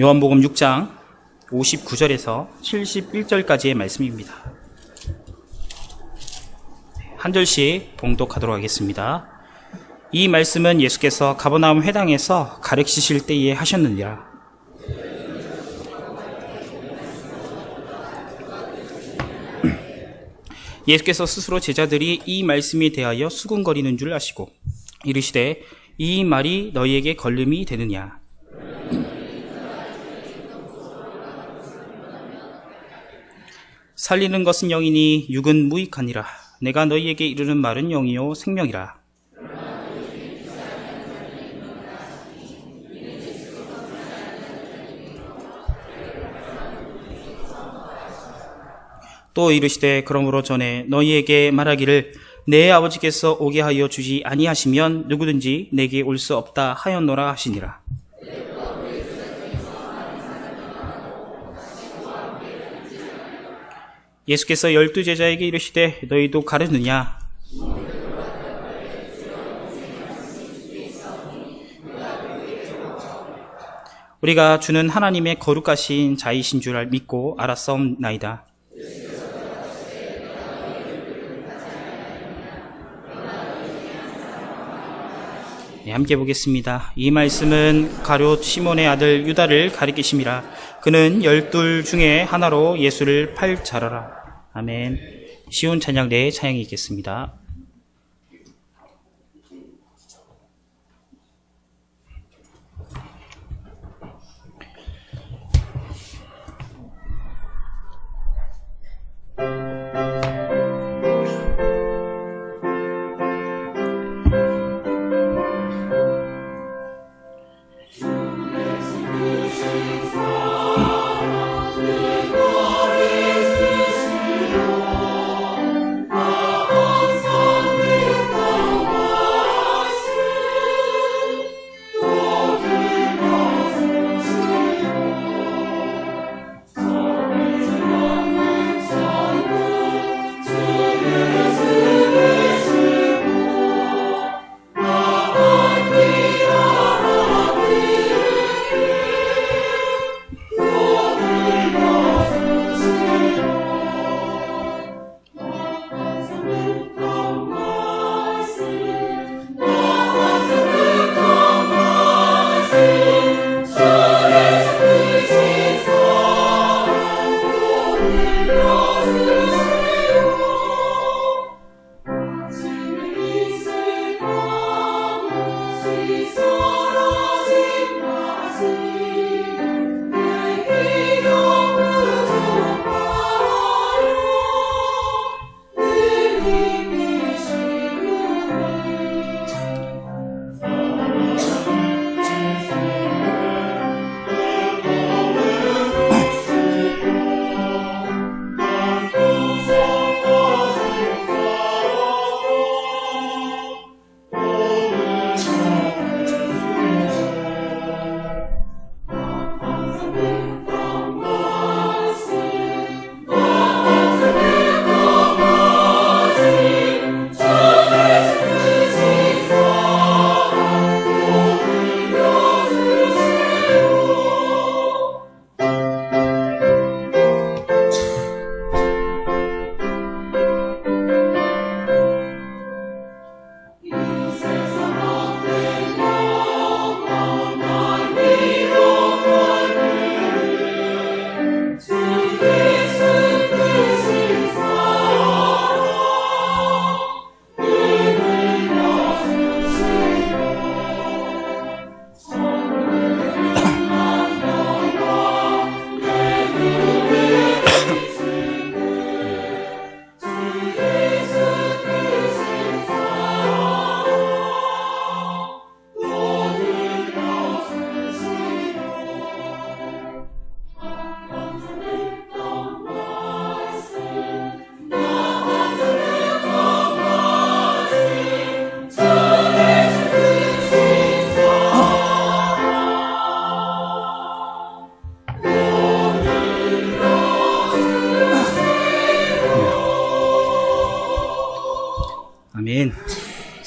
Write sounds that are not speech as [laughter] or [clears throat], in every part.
요한복음 6장 59절에서 71절까지의 말씀입니다. 한 절씩 봉독하도록 하겠습니다. 이 말씀은 예수께서 가버나움 회당에서 가르치실 때에 하셨느니라. [clears throat] 예수께서 스스로 제자들이 이 말씀에 대하여 수군거리는 줄 아시고 이르시되 이 말이 너희에게 걸림이 되느냐 살리는 것은 영이니 육은 무익하니라 내가 너희에게 이르는 말은 영이요 생명이라 또 이르시되 그러므로 전에 너희에게 말하기를 내 아버지께서 오게 하여 주지 아니하시면 누구든지 내게 올 수 없다 하였노라 하시니라. 예수께서 열두 제자에게 이르시되 너희도 가르느냐 우리가 주는 하나님의 거룩하신 자이신 줄 믿고 알았사옵나이다. 네, 함께 보겠습니다. 이 말씀은 가룟 시몬의 아들 유다를 가리키심이라. 그는 열둘 중에 하나로 예수를 팔 자라라. 아멘. 쉬운 찬양 내 찬양이 있겠습니다.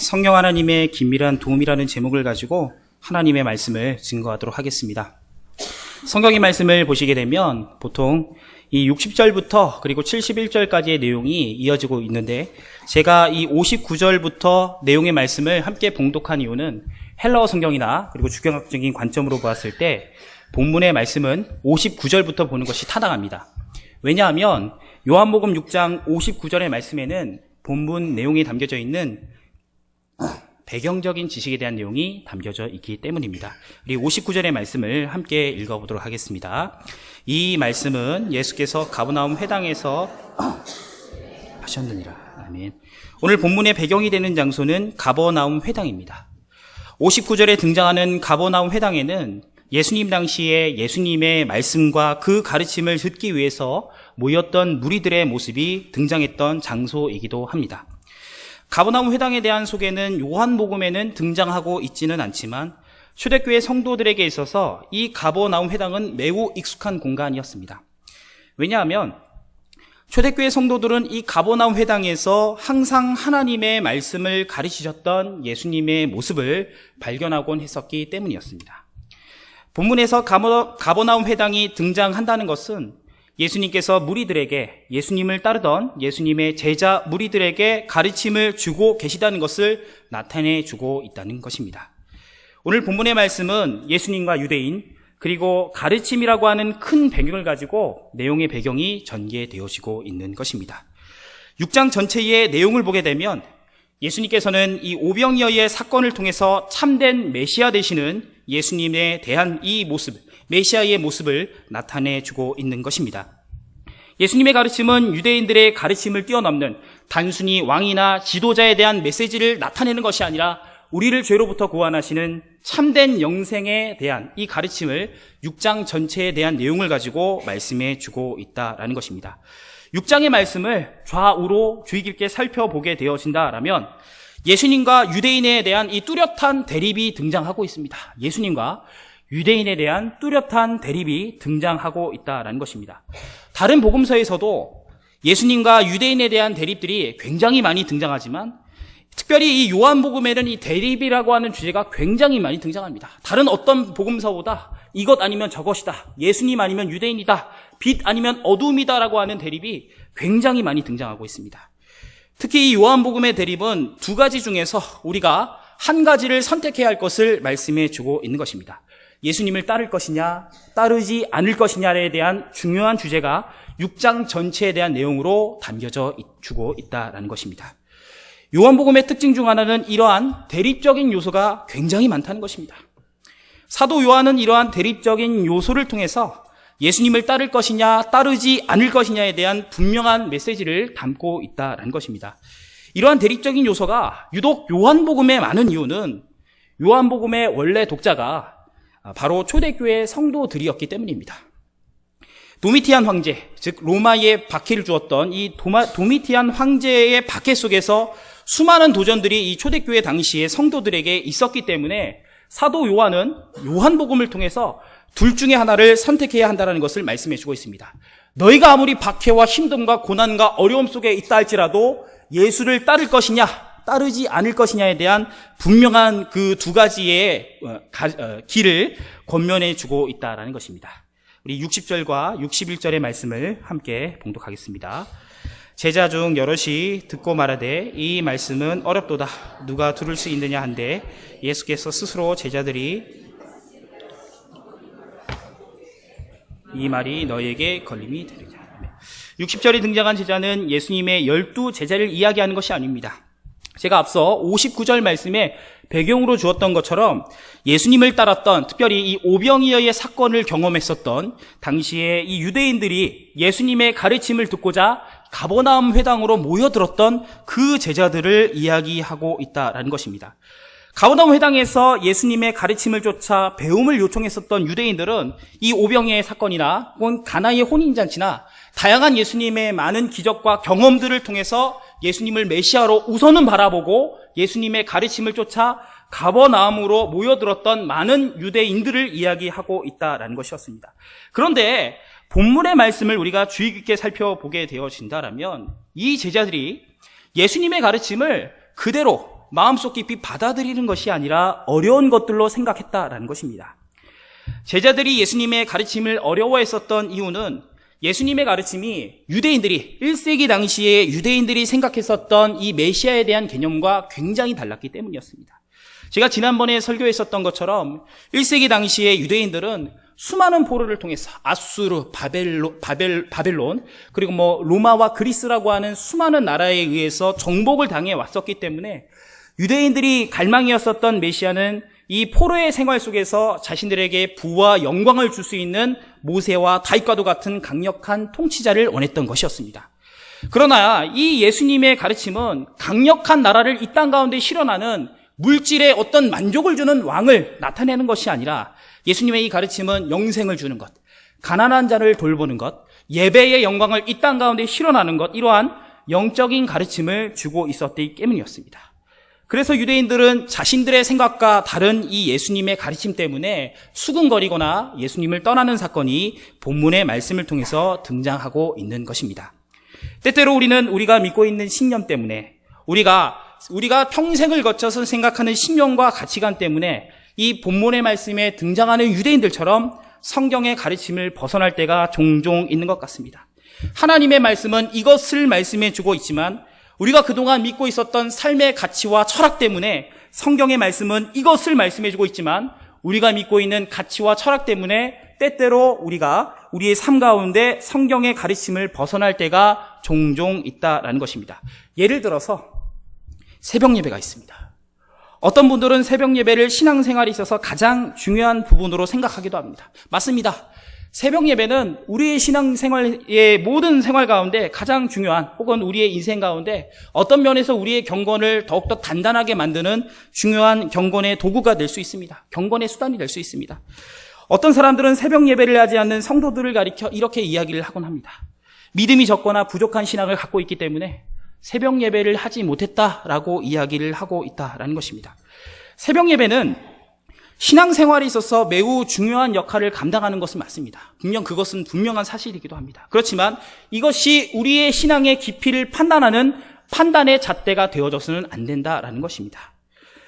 성령 하나님의 긴밀한 도움이라는 제목을 가지고 하나님의 말씀을 증거하도록 하겠습니다. 성경의 말씀을 보시게 되면 보통 이 60절부터 그리고 71절까지의 내용이 이어지고 있는데 제가 이 59절부터 내용의 말씀을 함께 봉독한 이유는 헬라어 성경이나 그리고 주경학적인 관점으로 보았을 때 본문의 말씀은 59절부터 보는 것이 타당합니다. 왜냐하면 요한복음 6장 59절의 말씀에는 본문 내용이 담겨져 있는 배경적인 지식에 대한 내용이 담겨져 있기 때문입니다. 우리 59절의 말씀을 함께 읽어보도록 하겠습니다. 이 말씀은 예수께서 가브나움 회당에서 [clears throat] 하셨느니라. 아멘. 오늘 본문의 배경이 되는 장소는 가버나움 회당입니다. 59절에 등장하는 가버나움 회당에는 예수님 당시에 예수님의 말씀과 그 가르침을 듣기 위해서 모였던 무리들의 모습이 등장했던 장소이기도 합니다. 가버나움 회당에 대한 소개는 요한복음에는 등장하고 있지는 않지만 초대교회 성도들에게 있어서 이 가버나움 회당은 매우 익숙한 공간이었습니다. 왜냐하면 초대교회 성도들은 이 가버나움 회당에서 항상 하나님의 말씀을 가르치셨던 예수님의 모습을 발견하곤 했었기 때문이었습니다. 본문에서 가버, 가버나움 회당이 등장한다는 것은 예수님께서 무리들에게 예수님을 따르던 예수님의 제자 무리들에게 가르침을 주고 계시다는 것을 나타내 주고 있다는 것입니다. 오늘 본문의 말씀은 예수님과 유대인 그리고 가르침이라고 하는 큰 배경을 가지고 내용의 배경이 전개되어지고 있는 것입니다. 6장 전체의 내용을 보게 되면 예수님께서는 이 오병이어의 사건을 통해서 참된 메시아 되시는 예수님에 대한 이 모습, 메시아의 모습을 나타내 주고 있는 것입니다. 예수님의 가르침은 유대인들의 가르침을 뛰어넘는 단순히 왕이나 지도자에 대한 메시지를 나타내는 것이 아니라 우리를 죄로부터 구원하시는 참된 영생에 대한 이 가르침을 6장 전체에 대한 내용을 가지고 말씀해 주고 있다라는 것입니다. 6장의 말씀을 좌우로 주의 깊게 살펴보게 되어진다라면 예수님과 유대인에 대한 이 뚜렷한 대립이 등장하고 있습니다. 예수님과 유대인에 대한 뚜렷한 대립이 등장하고 있다라는 것입니다. 다른 복음서에서도 예수님과 유대인에 대한 대립들이 굉장히 많이 등장하지만 특별히 이 요한복음에는 이 대립이라고 하는 주제가 굉장히 많이 등장합니다. 다른 어떤 복음서보다 이것 아니면 저것이다. 예수님 아니면 유대인이다. 빛 아니면 어둠이다라고 하는 대립이 굉장히 많이 등장하고 있습니다. 특히 이 요한복음의 대립은 두 가지 중에서 우리가 한 가지를 선택해야 할 것을 말씀해 주고 있는 것입니다. 예수님을 따를 것이냐, 따르지 않을 것이냐에 대한 중요한 주제가 6장 전체에 대한 내용으로 담겨져 주고 있다라는 것입니다. 요한복음의 특징 중 하나는 이러한 대립적인 요소가 굉장히 많다는 것입니다. 사도 요한은 이러한 대립적인 요소를 통해서 예수님을 따를 것이냐, 따르지 않을 것이냐에 대한 분명한 메시지를 담고 있다는 것입니다. 이러한 대립적인 요소가 유독 요한복음에 많은 이유는 요한복음의 원래 독자가 바로 초대교회 성도들이었기 때문입니다. 도미티안 황제, 즉 로마의 박해를 주었던 이 도마, 도미티안 황제의 박해 속에서 수많은 도전들이 이 초대교회 당시의 성도들에게 있었기 때문에 사도 요한은 요한복음을 통해서 둘 중에 하나를 선택해야 한다는 것을 말씀해 주고 있습니다. 너희가 아무리 박해와 힘듦과 고난과 어려움 속에 있다 할지라도 예수를 따를 것이냐, 따르지 않을 것이냐에 대한 분명한 그 두 가지의 어, 어, 길을 권면해 주고 있다라는 것입니다. 우리 60절과 61절의 말씀을 함께 봉독하겠습니다. 제자 중 여럿이 듣고 말하되 이 말씀은 어렵도다 누가 들을 수 있느냐 한데 예수께서 스스로 제자들이 이 말이 너에게 걸림이 되느냐 60절에 등장한 제자는 예수님의 열두 제자를 이야기하는 것이 아닙니다. 제가 앞서 59절 말씀에 배경으로 주었던 것처럼 예수님을 따랐던 특별히 이 오병이어의 사건을 경험했었던 당시에 이 유대인들이 예수님의 가르침을 듣고자 가버나움 회당으로 모여들었던 그 제자들을 이야기하고 있다라는 것입니다. 가버나움 회당에서 예수님의 가르침을 쫓아 배움을 요청했었던 유대인들은 이 오병이의 사건이나 혹은 가나의 혼인잔치나 다양한 예수님의 많은 기적과 경험들을 통해서 예수님을 메시아로 우선은 바라보고 예수님의 가르침을 쫓아 가버나움으로 모여들었던 많은 유대인들을 이야기하고 있다라는 것이었습니다. 그런데 본문의 말씀을 우리가 주의 깊게 살펴보게 되어진다라면 이 제자들이 예수님의 가르침을 그대로 마음속 깊이 받아들이는 것이 아니라 어려운 것들로 생각했다라는 것입니다. 제자들이 예수님의 가르침을 어려워했었던 이유는 예수님의 가르침이 유대인들이 1세기 당시에 유대인들이 생각했었던 이 메시아에 대한 개념과 굉장히 달랐기 때문이었습니다. 제가 지난번에 설교했었던 것처럼 1세기 당시에 유대인들은 수많은 포로를 통해서 아수르, 바벨로, 바벨, 바벨론, 그리고 뭐 로마와 그리스라고 하는 수많은 나라에 의해서 정복을 당해 왔었기 때문에 유대인들이 갈망이었었던 메시아는 이 포로의 생활 속에서 자신들에게 부와 영광을 줄 수 있는 모세와 다윗과도 같은 강력한 통치자를 원했던 것이었습니다. 그러나 이 예수님의 가르침은 강력한 나라를 이 땅 가운데 실현하는 물질의 어떤 만족을 주는 왕을 나타내는 것이 아니라 예수님의 이 가르침은 영생을 주는 것, 가난한 자를 돌보는 것, 예배의 영광을 이 땅 가운데 실현하는 것, 이러한 영적인 가르침을 주고 있었기 때문이었습니다. 그래서 유대인들은 자신들의 생각과 다른 이 예수님의 가르침 때문에 수근거리거나 예수님을 떠나는 사건이 본문의 말씀을 통해서 등장하고 있는 것입니다. 때때로 우리는 우리가 믿고 있는 신념 때문에 우리가 우리가 평생을 거쳐서 생각하는 신념과 가치관 때문에 이 본문의 말씀에 등장하는 유대인들처럼 성경의 가르침을 벗어날 때가 종종 있는 것 같습니다. 하나님의 말씀은 이것을 말씀해 주고 있지만 우리가 그동안 믿고 있었던 삶의 가치와 철학 때문에 성경의 말씀은 이것을 말씀해 주고 있지만 우리가 믿고 있는 가치와 철학 때문에 때때로 우리가 우리의 삶 가운데 성경의 가르침을 벗어날 때가 종종 있다라는 것입니다. 예를 들어서 새벽 예배가 있습니다. 어떤 분들은 새벽 예배를 신앙생활에 있어서 가장 중요한 부분으로 생각하기도 합니다. 맞습니다. 새벽 예배는 우리의 신앙생활의 모든 생활 가운데 가장 중요한 혹은 우리의 인생 가운데 어떤 면에서 우리의 경건을 더욱더 단단하게 만드는 중요한 경건의 도구가 될 수 있습니다. 경건의 수단이 될 수 있습니다. 어떤 사람들은 새벽 예배를 하지 않는 성도들을 가리켜 이렇게 이야기를 하곤 합니다. 믿음이 적거나 부족한 신앙을 갖고 있기 때문에 새벽 예배를 하지 못했다라고 이야기를 하고 있다라는 것입니다. 새벽 예배는 신앙생활에 있어서 매우 중요한 역할을 감당하는 것은 맞습니다. 분명 그것은 분명한 사실이기도 합니다. 그렇지만 이것이 우리의 신앙의 깊이를 판단하는 판단의 잣대가 되어져서는 안 된다라는 것입니다.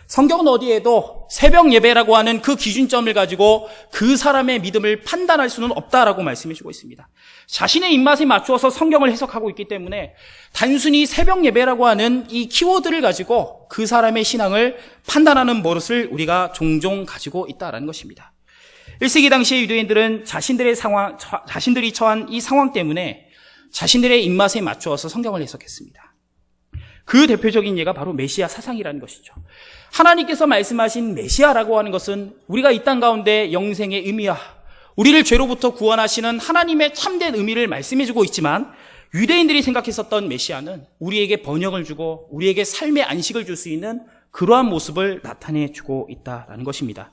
성경은 어디에도 새벽 예배라고 하는 그 기준점을 가지고 그 사람의 믿음을 판단할 수는 없다라고 말씀해 주고 있습니다. 자신의 입맛에 맞추어서 성경을 해석하고 있기 때문에 단순히 새벽 예배라고 하는 이 키워드를 가지고 그 사람의 신앙을 판단하는 버릇을 우리가 종종 가지고 있다라는 것입니다. 1세기 당시의 유대인들은 자신들의 상황, 자신들이 처한 이 상황 때문에 자신들의 입맛에 맞추어서 성경을 해석했습니다. 그 대표적인 예가 바로 메시아 사상이라는 것이죠. 하나님께서 말씀하신 메시아라고 하는 것은 우리가 이 땅 가운데 영생의 의미야, 우리를 죄로부터 구원하시는 하나님의 참된 의미를 말씀해주고 있지만 유대인들이 생각했었던 메시아는 우리에게 번영을 주고 우리에게 삶의 안식을 줄 수 있는 그러한 모습을 나타내주고 있다라는 것입니다.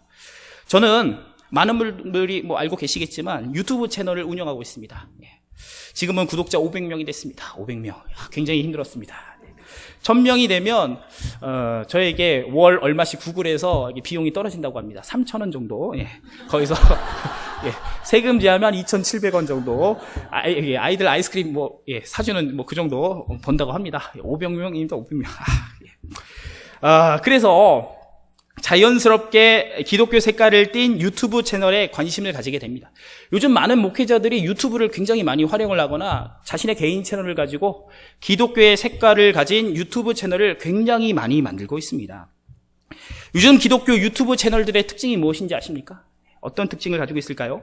저는 많은 분들이 뭐 알고 계시겠지만 유튜브 채널을 운영하고 있습니다. 예. 지금은 구독자 500명이 됐습니다. 500명. 굉장히 힘들었습니다. 1000명이 되면 어, 저에게 월 얼마씩 구글해서 비용이 떨어진다고 합니다. 3,000원 정도. 예. 거기서 [laughs] 예. 세금 제하면 2,700원 정도. 아, 예. 아이들 아이스크림 뭐 예. 사주는 뭐 그 정도 번다고 합니다. 500명입니다. 500명. 아, 예. 아, 그래서 자연스럽게 기독교 색깔을 띤 유튜브 채널에 관심을 가지게 됩니다. 요즘 많은 목회자들이 유튜브를 굉장히 많이 활용을 하거나 자신의 개인 채널을 가지고 기독교의 색깔을 가진 유튜브 채널을 굉장히 많이 만들고 있습니다. 요즘 기독교 유튜브 채널들의 특징이 무엇인지 아십니까? 어떤 특징을 가지고 있을까요?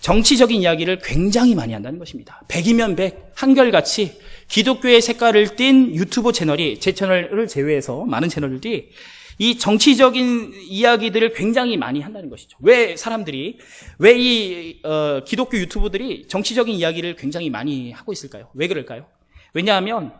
정치적인 이야기를 굉장히 많이 한다는 것입니다. 백이면 백, 한결같이 기독교의 색깔을 띤 유튜브 채널이 제 채널을 제외해서 많은 채널들이 이 정치적인 이야기들을 굉장히 많이 한다는 것이죠. 왜 사람들이 왜 이 어, 기독교 유튜브들이 정치적인 이야기를 굉장히 많이 하고 있을까요? 왜 그럴까요? 왜냐하면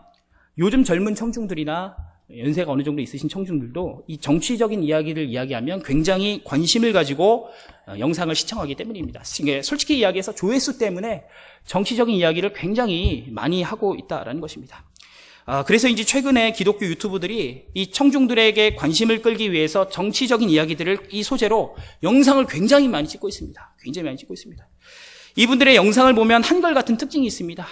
요즘 젊은 청중들이나 연세가 어느 정도 있으신 청중들도 이 정치적인 이야기를 이야기하면 굉장히 관심을 가지고 어, 영상을 시청하기 때문입니다. 솔직히 이야기해서 조회수 때문에 정치적인 이야기를 굉장히 많이 하고 있다라는 것입니다. 아, 그래서 이제 최근에 기독교 유튜브들이 이 청중들에게 관심을 끌기 위해서 정치적인 이야기들을 이 소재로 영상을 굉장히 많이 찍고 있습니다. 굉장히 많이 찍고 있습니다. 이분들의 영상을 보면 한결같은 특징이 있습니다.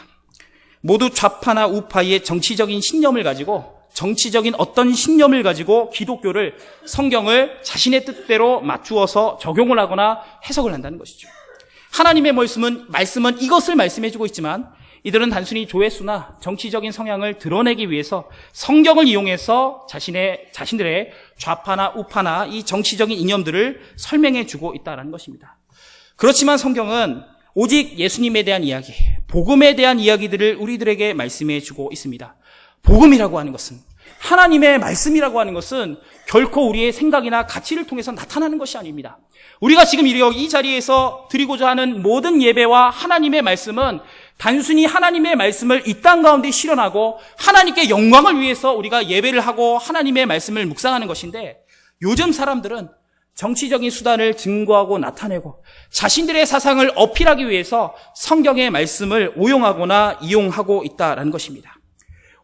모두 좌파나 우파의 정치적인 신념을 가지고 정치적인 어떤 신념을 가지고 기독교를 성경을 자신의 뜻대로 맞추어서 적용을 하거나 해석을 한다는 것이죠. 하나님의 말씀은 말씀은 이것을 말씀해 주고 있지만 이들은 단순히 조회수나 정치적인 성향을 드러내기 위해서 성경을 이용해서 자신의 자신들의 좌파나 우파나 이 정치적인 이념들을 설명해 주고 있다는 것입니다. 그렇지만 성경은 오직 예수님에 대한 이야기, 복음에 대한 이야기들을 우리들에게 말씀해 주고 있습니다. 복음이라고 하는 것은 하나님의 말씀이라고 하는 것은 결코 우리의 생각이나 가치를 통해서 나타나는 것이 아닙니다. 우리가 지금 이 자리에서 드리고자 하는 모든 예배와 하나님의 말씀은 단순히 하나님의 말씀을 이 땅 가운데 실현하고 하나님께 영광을 위해서 우리가 예배를 하고 하나님의 말씀을 묵상하는 것인데 요즘 사람들은 정치적인 수단을 증거하고 나타내고 자신들의 사상을 어필하기 위해서 성경의 말씀을 오용하거나 이용하고 있다라는 것입니다.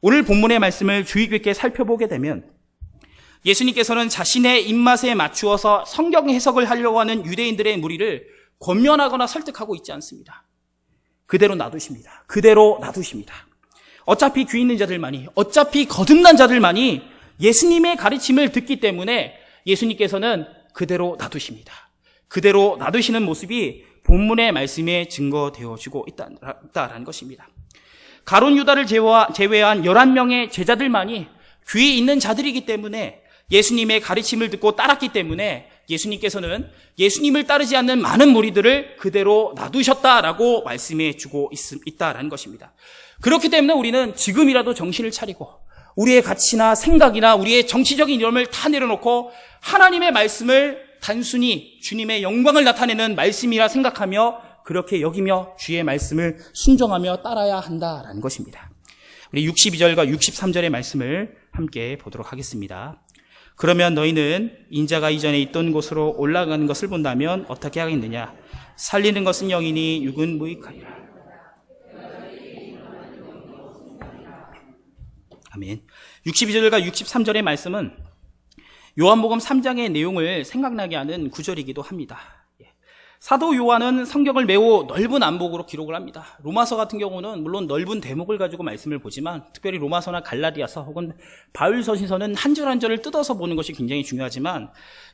오늘 본문의 말씀을 주의 깊게 살펴보게 되면 예수님께서는 자신의 입맛에 맞추어서 성경 해석을 하려고 하는 유대인들의 무리를 권면하거나 설득하고 있지 않습니다. 그대로 놔두십니다. 그대로 놔두십니다. 어차피 귀 있는 자들만이, 어차피 거듭난 자들만이 예수님의 가르침을 듣기 때문에 예수님께서는 그대로 놔두십니다. 그대로 놔두시는 모습이 본문의 말씀에 증거되어지고 있다는 것입니다. 가론 유다를 제외한 11명의 제자들만이 귀 있는 자들이기 때문에 예수님의 가르침을 듣고 따랐기 때문에 예수님께서는 예수님을 따르지 않는 많은 무리들을 그대로 놔두셨다라고 말씀해 주고 있, 다라는 것입니다. 그렇기 때문에 우리는 지금이라도 정신을 차리고 우리의 가치나 생각이나 우리의 정치적인 이념을 다 내려놓고 하나님의 말씀을 단순히 주님의 영광을 나타내는 말씀이라 생각하며 그렇게 여기며 주의 말씀을 순종하며 따라야 한다라는 것입니다. 우리 62절과 63절의 말씀을 함께 보도록 하겠습니다. 그러면 너희는 인자가 이전에 있던 곳으로 올라가는 것을 본다면 어떻게 하겠느냐? 살리는 것은 영이니 육은 무익하리라. 아멘. 62절과 63절의 말씀은 요한복음 3장의 내용을 생각나게 하는 구절이기도 합니다. 사도 요한은 성경을 매우 넓은 안목으로 기록을 합니다. 로마서 같은 경우는 물론 넓은 대목을 가지고 말씀을 보지만 특별히 로마서나 갈라디아서 혹은 바울 서신서는 한줄한 절을 뜯어서 보는 것이 굉장히 중요하지만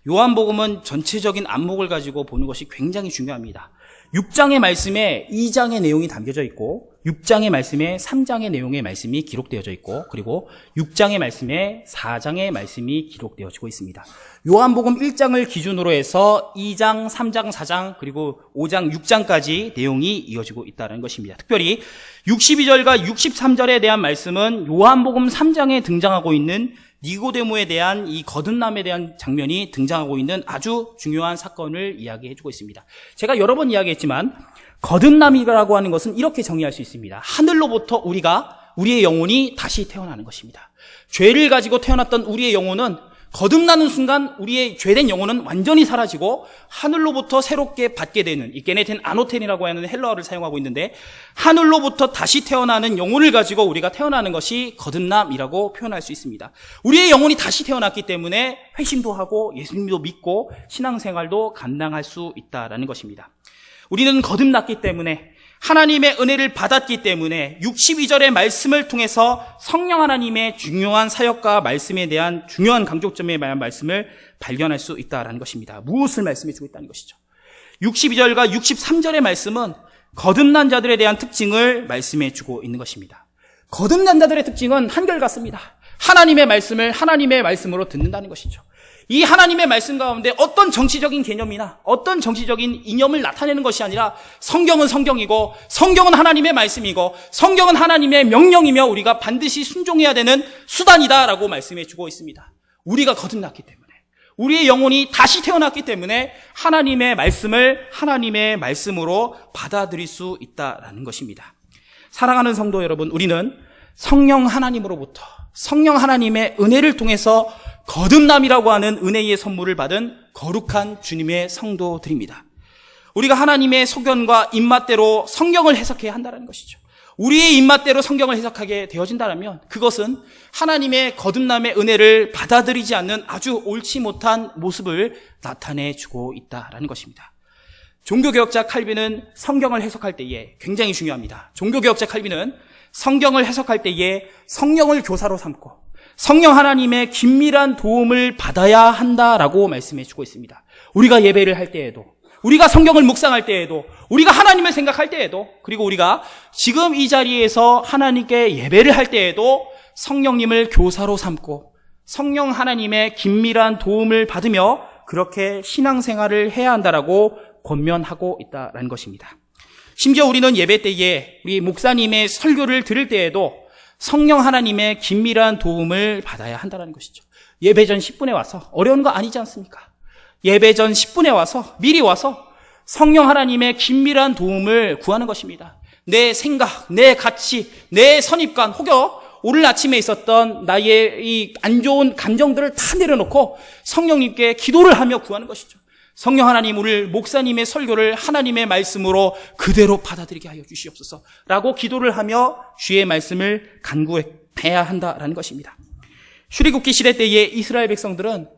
요한복음은 전체적인 안목을 가지고 보는 것이 굉장히 중요합니다. 6장의 말씀에 2장의 내용이 담겨져 있고 6장의 말씀에 3장의 내용의 말씀이 기록되어져 있고 그리고 6장의 말씀에 4장의 말씀이 기록되어지고 있습니다. 요한복음 1장을 기준으로 해서 2장, 3장, 4장 그리고 5장, 6장까지 내용이 이어지고 있다는 것입니다. 특별히 62절과 63절에 대한 말씀은 요한복음 3장에 등장하고 있는 니고데모에 대한 이 거듭남에 대한 장면이 등장하고 있는 아주 중요한 사건을 이야기해 주고 있습니다. 제가 여러 번 이야기했지만 거듭남이라고 하는 것은 이렇게 정의할 수 있습니다. 하늘로부터 우리가 우리의 영혼이 다시 태어나는 것입니다. 죄를 가지고 태어났던 우리의 영혼은 거듭나는 순간 우리의 죄된 영혼은 완전히 사라지고 하늘로부터 새롭게 받게 되는 이 게네텐 아노텐이라고 하는 헬러어를 사용하고 있는데 하늘로부터 다시 태어나는 영혼을 가지고 우리가 태어나는 것이 거듭남이라고 표현할 수 있습니다. 우리의 영혼이 다시 태어났기 때문에 회심도 하고 예수님도 믿고 신앙생활도 감당할 수 있다라는 것입니다. 우리는 거듭났기 때문에 하나님의 은혜를 받았기 때문에 62절의 말씀을 통해서 성령 하나님의 중요한 사역과 말씀에 대한 중요한 강조점에 대한 말씀을 발견할 수 있다는 것입니다. 무엇을 말씀해 주고 있다는 것이죠. 62절과 63절의 말씀은 거듭난 자들에 대한 특징을 말씀해 주고 있는 것입니다. 거듭난 자들의 특징은 한결같습니다. 하나님의 말씀을 하나님의 말씀으로 듣는다는 것이죠. 이 하나님의 말씀 가운데 어떤 정치적인 개념이나 어떤 정치적인 이념을 나타내는 것이 아니라 성경은 성경이고 성경은 하나님의 말씀이고 성경은 하나님의 명령이며 우리가 반드시 순종해야 되는 수단이다라고 말씀해 주고 있습니다. 우리가 거듭났기 때문에 우리의 영혼이 다시 태어났기 때문에 하나님의 말씀을 하나님의 말씀으로 받아들일 수 있다라는 것입니다. 사랑하는 성도 여러분, 우리는 성령 하나님으로부터 성령 하나님의 은혜를 통해서 거듭남이라고 하는 은혜의 선물을 받은 거룩한 주님의 성도들입니다. 우리가 하나님의 소견과 입맛대로 성경을 해석해야 한다는 것이죠. 우리의 입맛대로 성경을 해석하게 되어진다면 그것은 하나님의 거듭남의 은혜를 받아들이지 않는 아주 옳지 못한 모습을 나타내 주고 있다라는 것입니다. 종교개혁자 칼빈은 성경을 해석할 때에 굉장히 중요합니다. 종교개혁자 칼빈은 성경을 해석할 때에 성령을 교사로 삼고 성령 하나님의 긴밀한 도움을 받아야 한다라고 말씀해 주고 있습니다. 우리가 예배를 할 때에도, 우리가 성경을 묵상할 때에도, 우리가 하나님을 생각할 때에도, 그리고 우리가 지금 이 자리에서 하나님께 예배를 할 때에도 성령님을 교사로 삼고 성령 하나님의 긴밀한 도움을 받으며 그렇게 신앙생활을 해야 한다라고 권면하고 있다라는 것입니다. 심지어 우리는 예배 때에 우리 목사님의 설교를 들을 때에도 성령 하나님의 긴밀한 도움을 받아야 한다는 것이죠. 예배 전 10분에 와서 어려운 거 아니지 않습니까? 예배 전 10분에 와서 미리 와서 성령 하나님의 긴밀한 도움을 구하는 것입니다. 내 생각, 내 가치, 내 선입관, 혹여 오늘 아침에 있었던 나의 이 안 좋은 감정들을 다 내려놓고 성령님께 기도를 하며 구하는 것이죠. 성령 하나님 오늘 목사님의 설교를 하나님의 말씀으로 그대로 받아들이게 하여 주시옵소서. 라고 기도를 하며 주의 말씀을 간구해야 한다라는 것입니다. 출애굽기 시대 때의 이스라엘 백성들은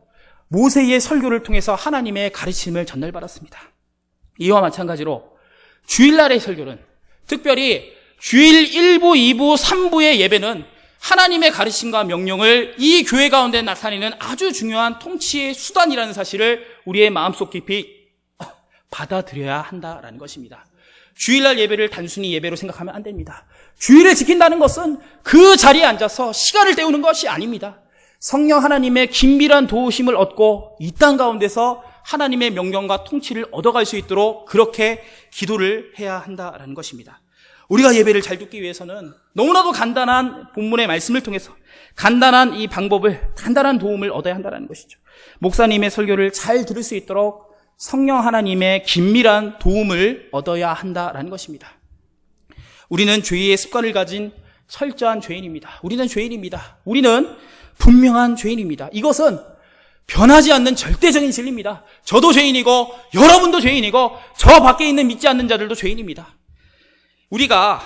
모세의 설교를 통해서 하나님의 가르침을 전달받았습니다. 이와 마찬가지로 주일날의 설교는 특별히 주일 1부, 2부, 3부의 예배는 하나님의 가르침과 명령을 이 교회 가운데 나타내는 아주 중요한 통치의 수단이라는 사실을 우리의 마음속 깊이 받아들여야 한다라는 것입니다. 주일날 예배를 단순히 예배로 생각하면 안 됩니다. 주일을 지킨다는 것은 그 자리에 앉아서 시간을 때우는 것이 아닙니다. 성령 하나님의 긴밀한 도우심을 얻고 이 땅 가운데서 하나님의 명령과 통치를 얻어갈 수 있도록 그렇게 기도를 해야 한다라는 것입니다. 우리가 예배를 잘 듣기 위해서는 너무나도 간단한 본문의 말씀을 통해서 간단한 이 방법을, 간단한 도움을 얻어야 한다는 것이죠. 목사님의 설교를 잘 들을 수 있도록 성령 하나님의 긴밀한 도움을 얻어야 한다라는 것입니다. 우리는 죄의 습관을 가진 철저한 죄인입니다. 우리는 죄인입니다. 우리는 분명한 죄인입니다. 이것은 변하지 않는 절대적인 진리입니다. 저도 죄인이고 여러분도 죄인이고 저 밖에 있는 믿지 않는 자들도 죄인입니다. 우리가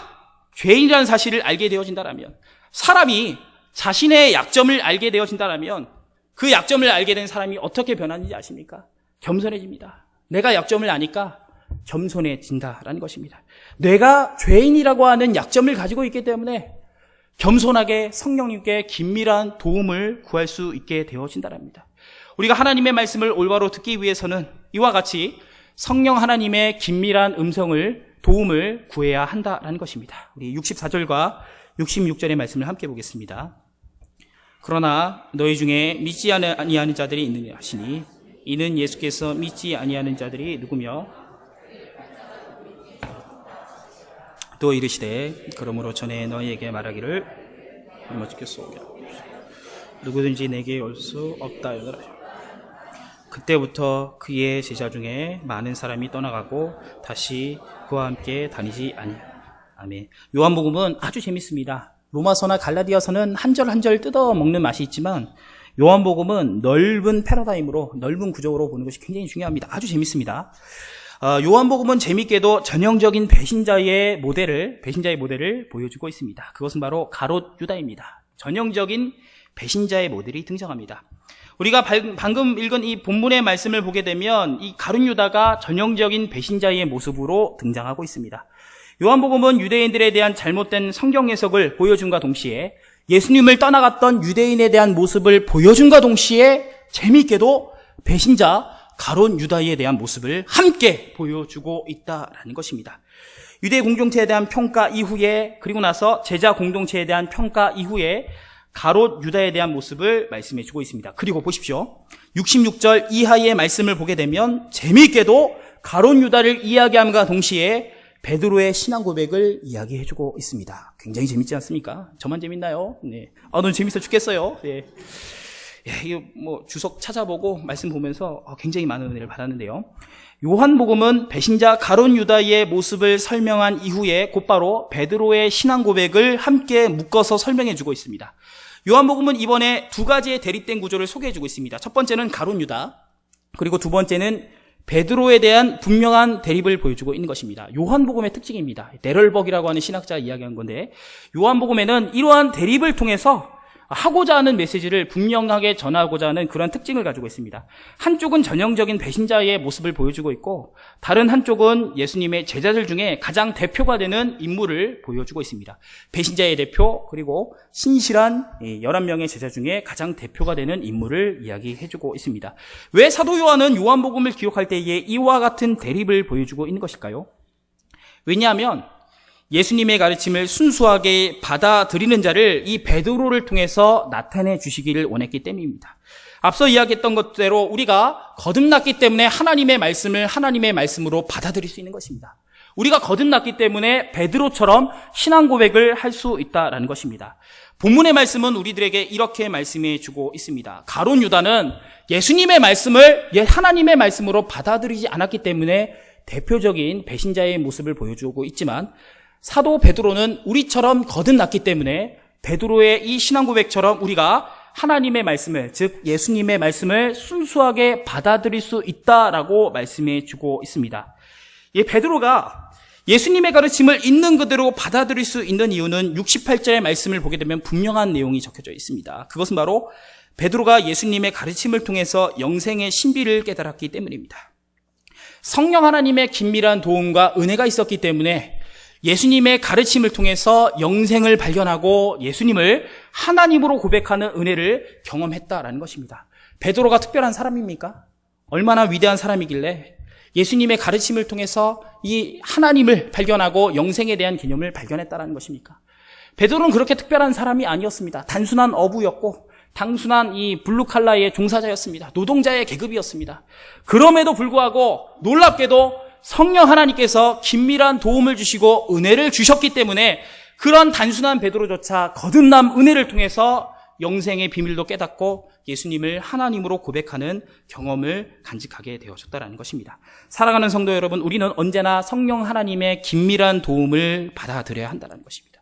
죄인이라는 사실을 알게 되어진다면 사람이 자신의 약점을 알게 되어진다면 그 약점을 알게 된 사람이 어떻게 변하는지 아십니까? 겸손해집니다. 내가 약점을 아니까 겸손해진다라는 것입니다. 내가 죄인이라고 하는 약점을 가지고 있기 때문에 겸손하게 성령님께 긴밀한 도움을 구할 수 있게 되어진다랍니다. 우리가 하나님의 말씀을 올바로 듣기 위해서는 이와 같이 성령 하나님의 긴밀한 음성을 도움을 구해야 한다라는 것입니다. 우리 64절과 66절의 말씀을 함께 보겠습니다. 그러나 너희 중에 믿지 아니하는 자들이 있느냐 하시니 이는 예수께서 믿지 아니하는 자들이 누구며 또 이르시되 그러므로 전에 너희에게 말하기를 얼마 죽겠소 누구든지 내게 올 수 없다 여더라 그때부터 그의 제자 중에 많은 사람이 떠나가고 다시 그와 함께 다니지 아니하 아멘. 요한복음은 아주 재밌습니다. 로마서나 갈라디아서는 한절 한절 뜯어 먹는 맛이 있지만 요한복음은 넓은 패러다임으로 넓은 구조로 보는 것이 굉장히 중요합니다. 아주 재밌습니다. 어, 요한복음은 재밌게도 전형적인 배신자의 모델을 배신자의 모델을 보여주고 있습니다. 그것은 바로 가롯 유다입니다. 전형적인 배신자의 모델이 등장합니다. 우리가 방금 읽은 이 본문의 말씀을 보게 되면 이 가룟 유다가 전형적인 배신자의 모습으로 등장하고 있습니다. 요한복음은 유대인들에 대한 잘못된 성경 해석을 보여준과 동시에 예수님을 떠나갔던 유대인에 대한 모습을 보여준과 동시에 재미있게도 배신자 가론 유다에 대한 모습을 함께 보여주고 있다라는 것입니다. 유대 공동체에 대한 평가 이후에 그리고 나서 제자 공동체에 대한 평가 이후에 가롯 유다에 대한 모습을 말씀해 주고 있습니다. 그리고 보십시오. 66절 이하의 말씀을 보게 되면 재미있게도 가롯 유다를 이야기함과 동시에 베드로의 신앙 고백을 이야기해 주고 있습니다. 굉장히 재밌지 않습니까? 저만 재밌나요? 네. 아, 너무 재밌어 죽겠어요. 네. 예, 이거 뭐 주석 찾아보고 말씀 보면서 아, 굉장히 많은 은혜를 받았는데요. 요한복음은 배신자 가론 유다의 모습을 설명한 이후에 곧바로 베드로의 신앙 고백을 함께 묶어서 설명해 주고 있습니다. 요한복음은 이번에 두 가지의 대립된 구조를 소개해 주고 있습니다. 첫 번째는 가론 유다, 그리고 두 번째는 베드로에 대한 분명한 대립을 보여주고 있는 것입니다. 요한복음의 특징입니다. 데럴벅이라고 하는 신학자 이야기한 건데 요한복음에는 이러한 대립을 통해서 하고자 하는 메시지를 분명하게 전하고자 하는 그런 특징을 가지고 있습니다. 한쪽은 전형적인 배신자의 모습을 보여주고 있고 다른 한쪽은 예수님의 제자들 중에 가장 대표가 되는 인물을 보여주고 있습니다. 배신자의 대표 그리고 신실한 11명의 제자 중에 가장 대표가 되는 인물을 이야기해주고 있습니다. 왜 사도 요한은 요한복음을 기록할 때에 이와 같은 대립을 보여주고 있는 것일까요? 왜냐하면 예수님의 가르침을 순수하게 받아들이는 자를 이 베드로를 통해서 나타내 주시기를 원했기 때문입니다. 앞서 이야기했던 것대로 우리가 거듭났기 때문에 하나님의 말씀을 하나님의 말씀으로 받아들일 수 있는 것입니다. 우리가 거듭났기 때문에 베드로처럼 신앙 고백을 할 수 있다라는 것입니다. 본문의 말씀은 우리들에게 이렇게 말씀해 주고 있습니다. 가론 유다는 예수님의 말씀을 하나님의 말씀으로 받아들이지 않았기 때문에 대표적인 배신자의 모습을 보여주고 있지만 사도 베드로는 우리처럼 거듭났기 때문에 베드로의 이 신앙 고백처럼 우리가 하나님의 말씀을 즉 예수님의 말씀을 순수하게 받아들일 수 있다라고 말씀해 주고 있습니다. 이 베드로가 예수님의 가르침을 있는 그대로 받아들일 수 있는 이유는 68절의 말씀을 보게 되면 분명한 내용이 적혀져 있습니다. 그것은 바로 베드로가 예수님의 가르침을 통해서 영생의 신비를 깨달았기 때문입니다. 성령 하나님의 긴밀한 도움과 은혜가 있었기 때문에 예수님의 가르침을 통해서 영생을 발견하고 예수님을 하나님으로 고백하는 은혜를 경험했다라는 것입니다. 베드로가 특별한 사람입니까? 얼마나 위대한 사람이길래 예수님의 가르침을 통해서 이 하나님을 발견하고 영생에 대한 개념을 발견했다라는 것입니까? 베드로는 그렇게 특별한 사람이 아니었습니다. 단순한 어부였고 단순한 이 블루칼라의 종사자였습니다. 노동자의 계급이었습니다. 그럼에도 불구하고 놀랍게도 성령 하나님께서 긴밀한 도움을 주시고 은혜를 주셨기 때문에 그런 단순한 베드로조차 거듭남 은혜를 통해서 영생의 비밀도 깨닫고 예수님을 하나님으로 고백하는 경험을 간직하게 되어졌다는 것입니다. 사랑하는 성도 여러분, 우리는 언제나 성령 하나님의 긴밀한 도움을 받아들여야 한다는 것입니다.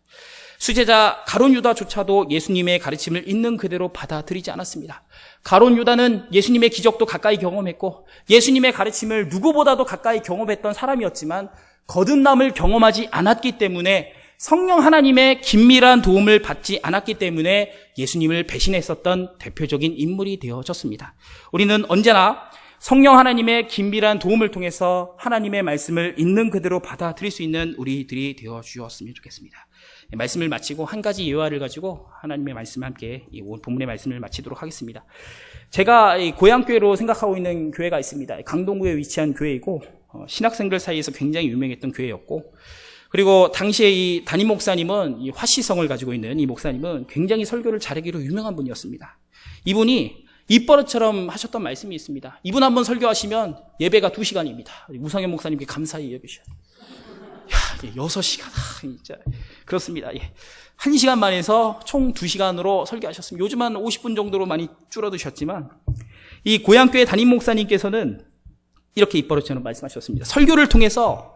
수제자 가론 유다조차도 예수님의 가르침을 있는 그대로 받아들이지 않았습니다. 가론 유다는 예수님의 기적도 가까이 경험했고 예수님의 가르침을 누구보다도 가까이 경험했던 사람이었지만 거듭남을 경험하지 않았기 때문에 성령 하나님의 긴밀한 도움을 받지 않았기 때문에 예수님을 배신했었던 대표적인 인물이 되어졌습니다. 우리는 언제나 성령 하나님의 긴밀한 도움을 통해서 하나님의 말씀을 있는 그대로 받아들일 수 있는 우리들이 되어 주었으면 좋겠습니다. 말씀을 마치고 한 가지 예화를 가지고 하나님의 말씀과 함께 이 본문의 말씀을 마치도록 하겠습니다. 제가 고향교회로 생각하고 있는 교회가 있습니다. 강동구에 위치한 교회이고 어, 신학생들 사이에서 굉장히 유명했던 교회였고 그리고 당시에 이 담임 목사님은 이 화시성을 가지고 있는 이 목사님은 굉장히 설교를 잘하기로 유명한 분이었습니다. 이분이 입버릇처럼 하셨던 말씀이 있습니다. 이분 한번 설교하시면 예배가 두 시간입니다. 우성현 목사님께 감사히 여기셔야 야, 6시간. 아, 진짜. 그렇습니다. 예. 1시간 만에서 총 2시간으로 설교하셨습니다. 요즘 한 50분 정도로 많이 줄어드셨지만, 이 고향교회 담임 목사님께서는 이렇게 입버릇처럼 말씀하셨습니다. 설교를 통해서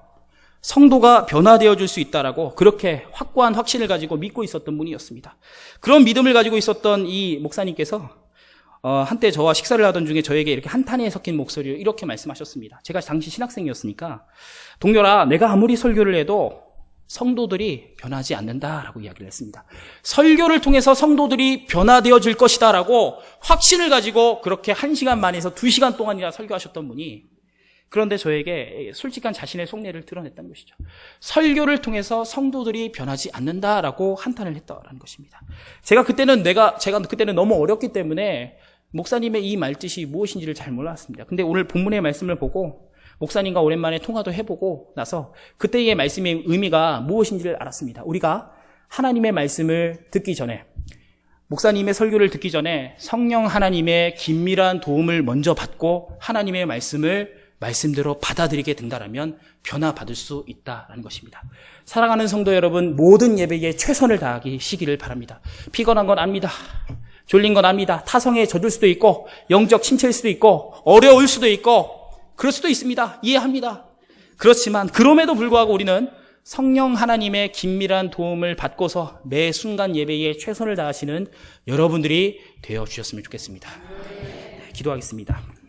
성도가 변화되어 줄 수 있다라고 그렇게 확고한 확신을 가지고 믿고 있었던 분이었습니다. 그런 믿음을 가지고 있었던 이 목사님께서 어, 한때 저와 식사를 하던 중에 저에게 이렇게 한탄에 섞인 목소리로 이렇게 말씀하셨습니다. 제가 당시 신학생이었으니까 동료라 내가 아무리 설교를 해도 성도들이 변하지 않는다라고 이야기를 했습니다. 설교를 통해서 성도들이 변화되어질 것이다라고 확신을 가지고 그렇게 한 시간 만에서 두 시간 동안이나 설교하셨던 분이 그런데 저에게 솔직한 자신의 속내를 드러냈다는 것이죠. 설교를 통해서 성도들이 변하지 않는다라고 한탄을 했다라는 것입니다. 제가 그때는 내가 제가 그때는 너무 어렸기 때문에 목사님의 이 말뜻이 무엇인지를 잘 몰랐습니다. 근데 오늘 본문의 말씀을 보고 목사님과 오랜만에 통화도 해보고 나서 그때의 말씀의 의미가 무엇인지를 알았습니다. 우리가 하나님의 말씀을 듣기 전에 목사님의 설교를 듣기 전에 성령 하나님의 긴밀한 도움을 먼저 받고 하나님의 말씀을 말씀대로 받아들이게 된다면 변화받을 수 있다라는 것입니다. 사랑하는 성도 여러분, 모든 예배에 최선을 다하시기를 바랍니다. 피곤한 건 압니다. 졸린 건 압니다. 타성에 젖을 수도 있고, 영적 침체일 수도 있고, 어려울 수도 있고, 그럴 수도 있습니다. 이해합니다. 그렇지만, 그럼에도 불구하고 우리는 성령 하나님의 긴밀한 도움을 받고서 매 순간 예배에 최선을 다하시는 여러분들이 되어 주셨으면 좋겠습니다. 네, 기도하겠습니다.